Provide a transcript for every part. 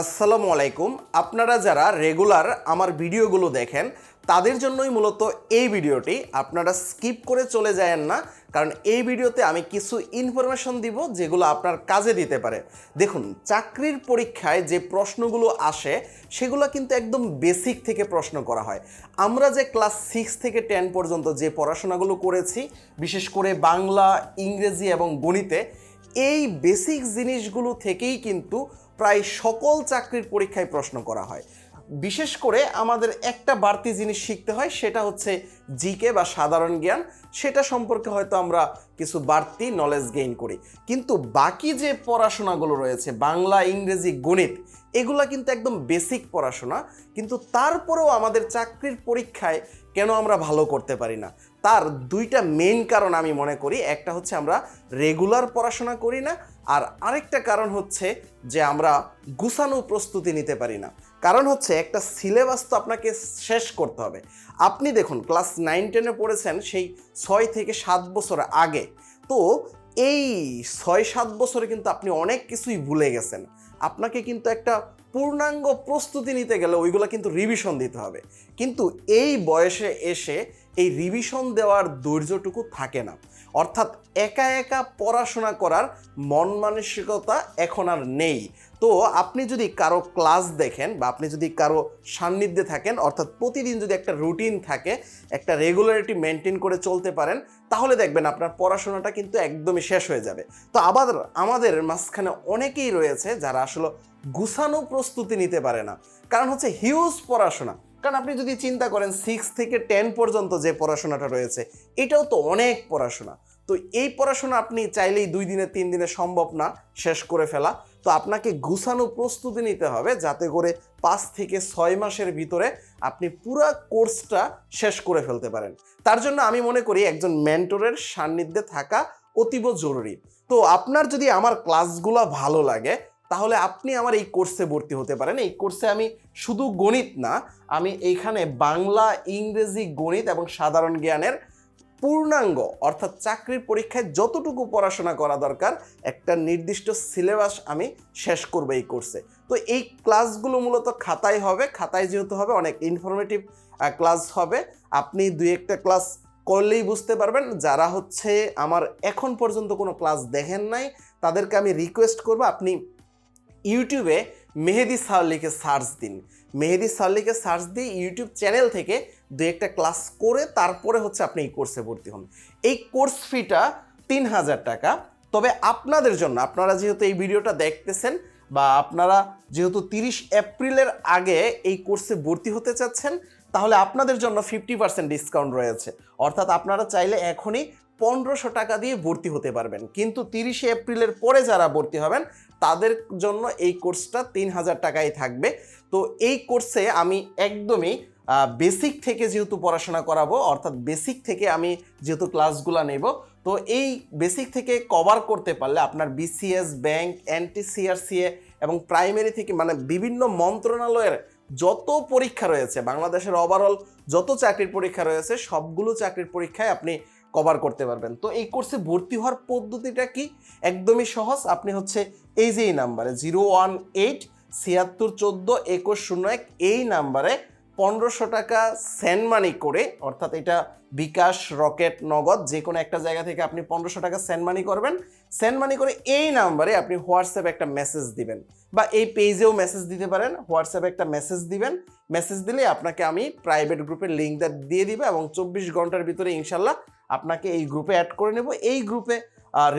আসসালামু আলাইকুম। আপনারা যারা রেগুলার আমার ভিডিওগুলো দেখেন, তাদের জন্যই মূলত এই ভিডিওটি। আপনারা স্কিপ করে চলে যায়েন না, কারণ এই ভিডিওতে আমি কিছু ইনফরমেশন দিব যেগুলো আপনার কাজে দিতে পারে। দেখুন, চাকরির পরীক্ষায় যে প্রশ্নগুলো আসে, সেগুলো কিন্তু একদম বেসিক থেকে প্রশ্ন করা হয়। আমরা যে ক্লাস সিক্স থেকে টেন পর্যন্ত যে পড়াশোনাগুলো করেছি, বিশেষ করে বাংলা, ইংরেজি এবং গণিতে, এই বেসিক জিনিসগুলো থেকেই কিন্তু প্রায় সকল চাকরির পরীক্ষায় প্রশ্ন করা হয়। বিশেষ করে আমাদের একটা বাড়তি জিনিস শিখতে হয়, সেটা হচ্ছে জিকে বা সাধারণ জ্ঞান। সেটা সম্পর্কে হয়তো আমরা কিছু বাড়তি নলেজ গেইন করি। কিন্তু বাকি যে পড়াশোনাগুলো রয়েছে, বাংলা, ইংরেজি, গণিত, এগুলা কিন্তু একদম বেসিক পড়াশোনা। কিন্তু তারপরেও আমাদের চাকরির পরীক্ষায় কেন আমরা ভালো করতে পারি না? তার দুইটা মেন কারণ আমি মনে করি। একটা হচ্ছে আমরা রেগুলার পড়াশোনা করি না আর আরেকটা কারণ হচ্ছে যে আমরা গুছানো প্রস্তুতি নিতে পারি না। কারণ হচ্ছে একটা সিলেবাস তো আপনাকে শেষ করতে হবে। আপনি দেখুন, ক্লাস নাইন, টেনে পড়েছেন সেই ছয় থেকে সাত বছর আগে। তো এই ছয়, সাত বছরে কিন্তু আপনি অনেক কিছুই ভুলে গেছেন। আপনাকে কিন্তু একটা পূর্ণাঙ্গ প্রস্তুতি নিতে গেলে ওইগুলো কিন্তু রিভিশন দিতে হবে। কিন্তু এই বয়সে এসে এই রিভিশন দেওয়ার ধৈর্যটুকু থাকে না। অর্থাৎ একা একা পড়াশোনা করার মন মানসিকতা এখন আর নেই। তো আপনি যদি কারও ক্লাস দেখেন বা আপনি যদি কারও সান্নিধ্যে থাকেন, অর্থাৎ প্রতিদিন যদি একটা রুটিন থাকে, একটা রেগুলারিটি মেনটেন করে চলতে পারেন, তাহলে দেখবেন আপনার পড়াশোনাটা কিন্তু একদমই শেষ হয়ে যাবে। তো আবার আমাদের মাঝখানে অনেকেই রয়েছে যারা আসলে গুছানো প্রস্তুতি নিতে পারে না। কারণ হচ্ছে হিউজ পড়াশোনা। কারণ আপনি যদি চিন্তা করেন সিক্স থেকে টেন পর্যন্ত যে পড়াশোনাটা রয়েছে, এটাও তো অনেক পড়াশোনা। তো এই পড়াশোনা আপনি চাইলেই দুই দিনে, তিন দিনে সম্ভব না, শেষ করে ফেলা। তো আপনাকে গুছানো প্রস্তুতি নিতে হবে যাতে করে পাঁচ থেকে ছয় মাসের ভিতরে আপনি পুরো কোর্সটা শেষ করে ফেলতে পারেন। তার জন্য আমি মনে করি একজন মেন্টরের সান্নিধ্যে থাকা অতীব জরুরি। তো আপনার যদি আমার ক্লাসগুলো ভালো লাগে তাহলে আপনি আমার এই কোর্সে ভর্তি হতে পারেন। এই কোর্সে আমি শুধু গণিত না, আমি এইখানে বাংলা, ইংরেজি, গণিত এবং সাধারণ জ্ঞানের পূর্ণাঙ্গ, অর্থাৎ চাকরির পরীক্ষায় যতটুকু পড়াশোনা করা দরকার, একটা নির্দিষ্ট সিলেবাস আমি শেষ করব এই কোর্সে। তো এই ক্লাসগুলো মূলত খাতায় হবে, খাতায় যেহেতু হবে, অনেক ইনফরমেটিভ ক্লাস হবে। আপনি দুই একটা ক্লাস করলেই বুঝতে পারবেন, যারা হচ্ছে আমার এখন পর্যন্ত কোনো ক্লাস দেখেন নাই, তাদেরকে আমি রিকোয়েস্ট করব, আপনি ইউটিউবে মেহেদি লিখে সার্চ দিন। মেহেদি লিখে সার্চ দিয়ে ইউটিউব চ্যানেল থেকে দু একটা ক্লাস করে তারপরে হচ্ছে আপনি এই কোর্সে ভর্তি হন। এই কোর্স ফিটা তিন হাজার টাকা। তবে আপনাদের জন্য, আপনারা যেহেতু এই ভিডিওটা দেখতেছেন বা আপনারা যেহেতু তিরিশ এপ্রিলের আগে এই কোর্সে ভর্তি হতে চাচ্ছেন, তাহলে আপনাদের জন্য ফিফটি পার্সেন্ট ডিসকাউন্ট রয়েছে। অর্থাৎ আপনারা চাইলে এখনই পনেরোশো টাকা দিয়ে ভর্তি হতে পারবেন। কিন্তু তিরিশে এপ্রিলের পরে যারা ভর্তি হবেন, তাদের জন্য এই কোর্সটা তিন হাজার টাকাই থাকবে। তো এই কোর্সে আমি একদমই বেসিক থেকে যেহেতু পড়াশোনা করাবো, অর্থাৎ বেসিক থেকে আমি যেহেতু ক্লাসগুলো নেব, তো এই বেসিক থেকে কভার করতে পারলে আপনার বিসিএস ব্যাংক এনটিসিআরসিএ এবং প্রাইমারি থেকে মানে বিভিন্ন মন্ত্রণালয়ের যত পরীক্ষা রয়েছে, বাংলাদেশের ওভারঅল যত চাকরির পরীক্ষা রয়েছে, সবগুলো চাকরির পরীক্ষায় আপনি কভার করতে পারবেন। তো এই কোর্সে ভর্তি হওয়ার পদ্ধতিটা কি? একদমই সহজ। আপনি হচ্ছে এই যে এই নাম্বারে জিরো ওয়ান এইট ছিয়াত্তর চোদ্দ একুশ শূন্য এক, এই নাম্বারে পনেরোশো টাকা সেন্ড মানি করে, অর্থাৎ এটা বিকাশ, রকেট, নগদ যে কোনো একটা জায়গা থেকে আপনি পনেরোশো টাকা সেন্ড মানি করবেন। সেন্ড মানি করে এই নাম্বারে আপনি হোয়াটসঅ্যাপে একটা মেসেজ দিবেন। বা এই পেজেও মেসেজ দিতে পারেন, হোয়াটসঅ্যাপে একটা মেসেজ দিবেন। মেসেজ দিলে আপনাকে আমি প্রাইভেট গ্রুপের লিঙ্কটা দিয়ে দিবে এবং চব্বিশ ঘণ্টার ভিতরে ইনশাল্লাহ আপনাকে এই গ্রুপে অ্যাড করে নেব। এই গ্রুপে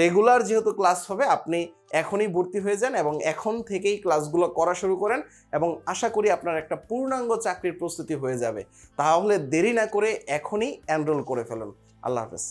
রেগুলার যেহেতু ক্লাস হবে, আপনি এখনই ভর্তি হয়ে যান এবং এখন থেকেই ক্লাসগুলো করা শুরু করেন এবং আশা করি আপনার একটা পূর্ণাঙ্গ চাকরির প্রস্তুতি হয়ে যাবে। তাহলে দেরি না করে এখনই এনরোল করে ফেলুন। আল্লাহ হাফেজ।